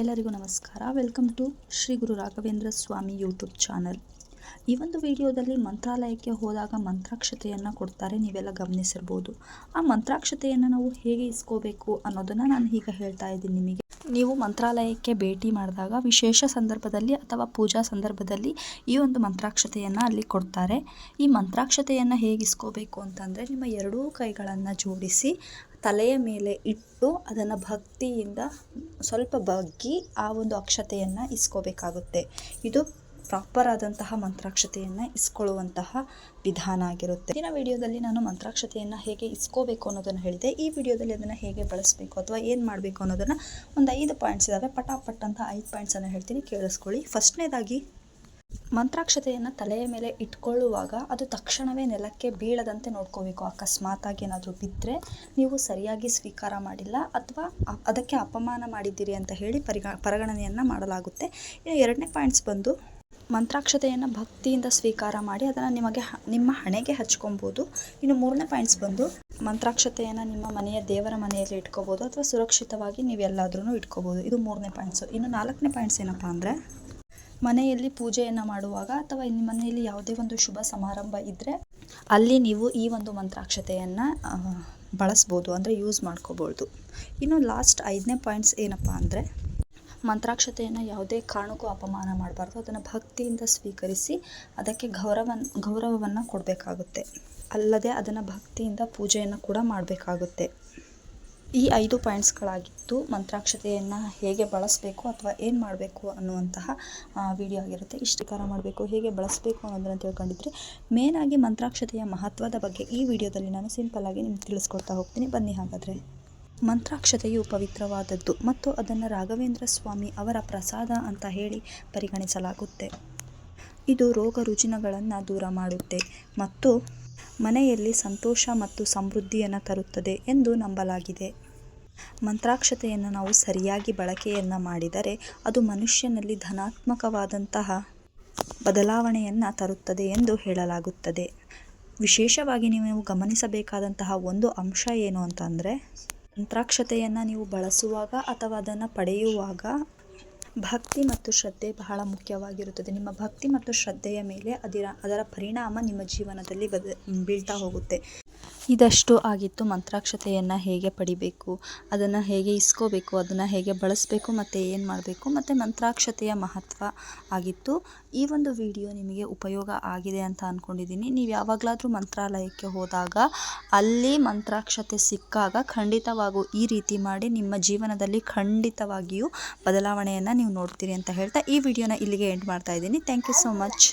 ಎಲ್ಲರಿಗೂ ನಮಸ್ಕಾರ. Welcome to Shri Guru Raghavendra Swami YouTube channel ಈ ಒಂದು ವಿಡಿಯೋದಲ್ಲಿ ಮಂತ್ರಾಲಯಕ್ಕೆ ಹೋದಾಗ ಮಂತ್ರಾಕ್ಷತೆಯನ್ನು ಕೊಡ್ತಾರೆ, ನೀವೆಲ್ಲ ಗಮನಿಸಿರ್ಬೋದು. ಆ ಮಂತ್ರಾಕ್ಷತೆಯನ್ನು ನಾವು ಹೇಗೆ ಇಸ್ಕೋಬೇಕು ಅನ್ನೋದನ್ನು ನಾನು ಈಗ ಹೇಳ್ತಾ ಇದ್ದೀನಿ ನಿಮಗೆ. ನೀವು ಮಂತ್ರಾಲಯಕ್ಕೆ ಭೇಟಿ ಮಾಡಿದಾಗ ವಿಶೇಷ ಸಂದರ್ಭದಲ್ಲಿ ಅಥವಾ ಪೂಜಾ ಸಂದರ್ಭದಲ್ಲಿ ಈ ಒಂದು ಮಂತ್ರಾಕ್ಷತೆಯನ್ನು ಅಲ್ಲಿ ಕೊಡ್ತಾರೆ. ಈ ಮಂತ್ರಾಕ್ಷತೆಯನ್ನು ಹೇಗೆ ಇಸ್ಕೋಬೇಕು ಅಂತಂದರೆ ನಿಮ್ಮ ಎರಡೂ ಕೈಗಳನ್ನು ಜೋಡಿಸಿ ತಲೆಯ ಮೇಲೆ ಇಟ್ಟು ಅದನ್ನು ಭಕ್ತಿಯಿಂದ ಸ್ವಲ್ಪ ಬಗ್ಗಿ ಆ ಒಂದು ಅಕ್ಷತೆಯನ್ನು ಇಸ್ಕೋಬೇಕಾಗುತ್ತೆ. ಇದು ಪ್ರಾಪರ್ ಆದಂತಹ ಮಂತ್ರಾಕ್ಷತೆಯನ್ನು ಇಸ್ಕೊಳ್ಳುವಂತಹ ವಿಧಾನ ಆಗಿರುತ್ತೆ. ಇಂದಿನ ವಿಡಿಯೋದಲ್ಲಿ ನಾನು ಮಂತ್ರಾಕ್ಷತೆಯನ್ನು ಹೇಗೆ ಇಸ್ಕೋಬೇಕು ಅನ್ನೋದನ್ನು ಹೇಳಿದೆ. ಈ ವಿಡಿಯೋದಲ್ಲಿ ಅದನ್ನು ಹೇಗೆ ಬಳಸಬೇಕು ಅಥವಾ ಏನು ಮಾಡಬೇಕು ಅನ್ನೋದನ್ನು ಒಂದು ಐದು ಪಾಯಿಂಟ್ಸ್ ಇದ್ದಾವೆ ಪಟಾಪಟ್ ಅಂತ ಐದು ಪಾಯಿಂಟ್ಸನ್ನು ಹೇಳ್ತೀನಿ. ಕೇಳಿಸ್ಕೊಳ್ಳಿ. ಫಸ್ಟ್ನೇದಾಗಿ ಮಂತ್ರಾಕ್ಷತೆಯನ್ನು ತಲೆಯ ಮೇಲೆ ಇಟ್ಕೊಳ್ಳುವಾಗ ಅದು ತಕ್ಷಣವೇ ನೆಲಕ್ಕೆ ಬೀಳದಂತೆ ನೋಡ್ಕೋಬೇಕು. ಅಕಸ್ಮಾತಾಗಿ ಏನಾದರೂ ಬಿದ್ದರೆ ನೀವು ಸರಿಯಾಗಿ ಸ್ವೀಕಾರ ಮಾಡಿಲ್ಲ ಅಥವಾ ಅದಕ್ಕೆ ಅಪಮಾನ ಮಾಡಿದ್ದೀರಿ ಅಂತ ಹೇಳಿ ಪರಿಗ, ಪರಿಗಣನೆಯನ್ನು ಮಾಡಲಾಗುತ್ತೆ. ಇನ್ನು ಎರಡನೇ ಪಾಯಿಂಟ್ಸ್ ಬಂದು ಮಂತ್ರಾಕ್ಷತೆಯನ್ನು ಭಕ್ತಿಯಿಂದ ಸ್ವೀಕಾರ ಮಾಡಿ ಅದನ್ನು ನಿಮಗೆ ನಿಮ್ಮ ಹಣೆಗೆ ಹಚ್ಕೊಬೋದು. ಇನ್ನು ಮೂರನೇ ಪಾಯಿಂಟ್ಸ್ ಬಂದು ಮಂತ್ರಾಕ್ಷತೆಯನ್ನು ನಿಮ್ಮ ಮನೆಯ ದೇವರ ಮನೆಯಲ್ಲಿ ಇಟ್ಕೋಬೋದು ಅಥವಾ ಸುರಕ್ಷಿತವಾಗಿ ನೀವೆಲ್ಲಾದ್ರೂ ಇಟ್ಕೋಬೋದು. ಇದು ಮೂರನೇ ಪಾಯಿಂಟ್ಸು. ಇನ್ನು ನಾಲ್ಕನೇ ಪಾಯಿಂಟ್ಸ್ ಏನಪ್ಪ ಅಂದರೆ ಮನೆಯಲ್ಲಿ ಪೂಜೆಯನ್ನು ಮಾಡುವಾಗ ಅಥವಾ ನಿಮ್ಮ ಮನೆಯಲ್ಲಿ ಯಾವುದೇ ಒಂದು ಶುಭ ಸಮಾರಂಭ ಇದ್ದರೆ ಅಲ್ಲಿ ನೀವು ಈ ಒಂದು ಮಂತ್ರಾಕ್ಷತೆಯನ್ನು ಬಳಸ್ಬೋದು, ಅಂದರೆ ಯೂಸ್ ಮಾಡ್ಕೋಬೋದು. ಇನ್ನು ಲಾಸ್ಟ್ ಐದನೇ ಪಾಯಿಂಟ್ಸ್ ಏನಪ್ಪ ಅಂದರೆ, ಮಂತ್ರಾಕ್ಷತೆಯನ್ನು ಯಾವುದೇ ಕಾರಣಕ್ಕೂ ಅಪಮಾನ ಮಾಡಬಾರ್ದು. ಅದನ್ನು ಭಕ್ತಿಯಿಂದ ಸ್ವೀಕರಿಸಿ ಅದಕ್ಕೆ ಗೌರವ ಗೌರವವನ್ನು ಕೊಡಬೇಕಾಗುತ್ತೆ. ಅಲ್ಲದೆ ಅದನ್ನು ಭಕ್ತಿಯಿಂದ ಪೂಜೆಯನ್ನು ಕೂಡ ಮಾಡಬೇಕಾಗುತ್ತೆ. ಈ ಐದು ಪಾಯಿಂಟ್ಸ್ಗಳಾಗಿತ್ತು ಮಂತ್ರಾಕ್ಷತೆಯನ್ನು ಹೇಗೆ ಬಳಸಬೇಕು ಅಥವಾ ಏನು ಮಾಡಬೇಕು ಅನ್ನುವಂತಹ ವಿಡಿಯೋ ಆಗಿರುತ್ತೆ. ಇಷ್ಟಕಾರ ಮಾಡಬೇಕು, ಹೇಗೆ ಬಳಸಬೇಕು ಅನ್ನೋದನ್ನು ತಿಳ್ಕೊಂಡಿದ್ರೆ ಮೇನಾಗಿ ಮಂತ್ರಾಕ್ಷತೆಯ ಮಹತ್ವದ ಬಗ್ಗೆ ಈ ವಿಡಿಯೋದಲ್ಲಿ ನಾನು ಸಿಂಪಲ್ಲಾಗಿ ನಿಮ್ಗೆ ತಿಳಿಸ್ಕೊಡ್ತಾ ಹೋಗ್ತೀನಿ. ಬನ್ನಿ ಹಾಗಾದರೆ. ಮಂತ್ರಾಕ್ಷತೆಯು ಪವಿತ್ರವಾದದ್ದು ಮತ್ತು ಅದನ್ನು ರಾಘವೇಂದ್ರ ಸ್ವಾಮಿ ಅವರ ಪ್ರಸಾದ ಅಂತ ಹೇಳಿ ಪರಿಗಣಿಸಲಾಗುತ್ತೆ. ಇದು ರೋಗ ರುಜಿನಗಳನ್ನು ದೂರ ಮಾಡುತ್ತೆ ಮತ್ತು ಮನೆಯಲ್ಲಿ ಸಂತೋಷ ಮತ್ತು ಸಮೃದ್ಧಿಯನ್ನು ತರುತ್ತದೆ ಎಂದು ನಂಬಲಾಗಿದೆ. ಮಂತ್ರಾಕ್ಷತೆಯನ್ನು ನಾವು ಸರಿಯಾಗಿ ಬಳಕೆಯನ್ನು ಮಾಡಿದರೆ ಅದು ಮನುಷ್ಯನಲ್ಲಿ ಧನಾತ್ಮಕವಾದಂತಹ ಬದಲಾವಣೆಯನ್ನು ತರುತ್ತದೆ ಎಂದು ಹೇಳಲಾಗುತ್ತದೆ. ವಿಶೇಷವಾಗಿ ನೀವು ಗಮನಿಸಬೇಕಾದಂತಹ ಒಂದು ಅಂಶ ಏನು ಅಂತಂದರೆ, ಮಂತ್ರಾಕ್ಷತೆಯನ್ನು ನೀವು ಬಳಸುವಾಗ ಅಥವಾ ಅದನ್ನು ಪಡೆಯುವಾಗ ಭಕ್ತಿ ಮತ್ತು ಶ್ರದ್ಧೆ ಬಹಳ ಮುಖ್ಯವಾಗಿರುತ್ತದೆ. ನಿಮ್ಮ ಭಕ್ತಿ ಮತ್ತು ಶ್ರದ್ಧೆಯ ಮೇಲೆ ಅದರ ಅದರ ಪರಿಣಾಮ ನಿಮ್ಮ ಜೀವನದಲ್ಲಿ ಬದ, ಬೀಳ್ತಾ ಹೋಗುತ್ತೆ. ಇದಷ್ಟು ಆಗಿತ್ತು ಮಂತ್ರಾಕ್ಷತೆಯನ್ನು ಹೇಗೆ ಪಡಿಬೇಕು, ಅದನ್ನು ಹೇಗೆ ಇಸ್ಕೋಬೇಕು, ಅದನ್ನು ಹೇಗೆ ಬಳಸಬೇಕು ಮತ್ತು ಏನು ಮಾಡಬೇಕು ಮತ್ತು ಮಂತ್ರಾಕ್ಷತೆಯ ಮಹತ್ವ ಆಗಿತ್ತು. ಈ ಒಂದು ವಿಡಿಯೋ ನಿಮಗೆ ಉಪಯೋಗ ಆಗಿದೆ ಅಂತ ಅಂದ್ಕೊಂಡಿದ್ದೀನಿ ನೀವು ಯಾವಾಗಲಾದರೂ ಮಂತ್ರಾಲಯಕ್ಕೆ ಹೋದಾಗ ಅಲ್ಲಿ ಮಂತ್ರಾಕ್ಷತೆ ಸಿಕ್ಕಾಗ ಖಂಡಿತವಾಗೂ ಈ ರೀತಿ ಮಾಡಿ ನಿಮ್ಮ ಜೀವನದಲ್ಲಿ ಖಂಡಿತವಾಗಿಯೂ ಬದಲಾವಣೆಯನ್ನು ನೀವು ನೋಡ್ತೀರಿ ಅಂತ ಹೇಳ್ತಾ ಈ ವಿಡಿಯೋನ ಇಲ್ಲಿಗೆ ಎಂಡ್ ಮಾಡ್ತಾ ಇದ್ದೀನಿ. Thank you so much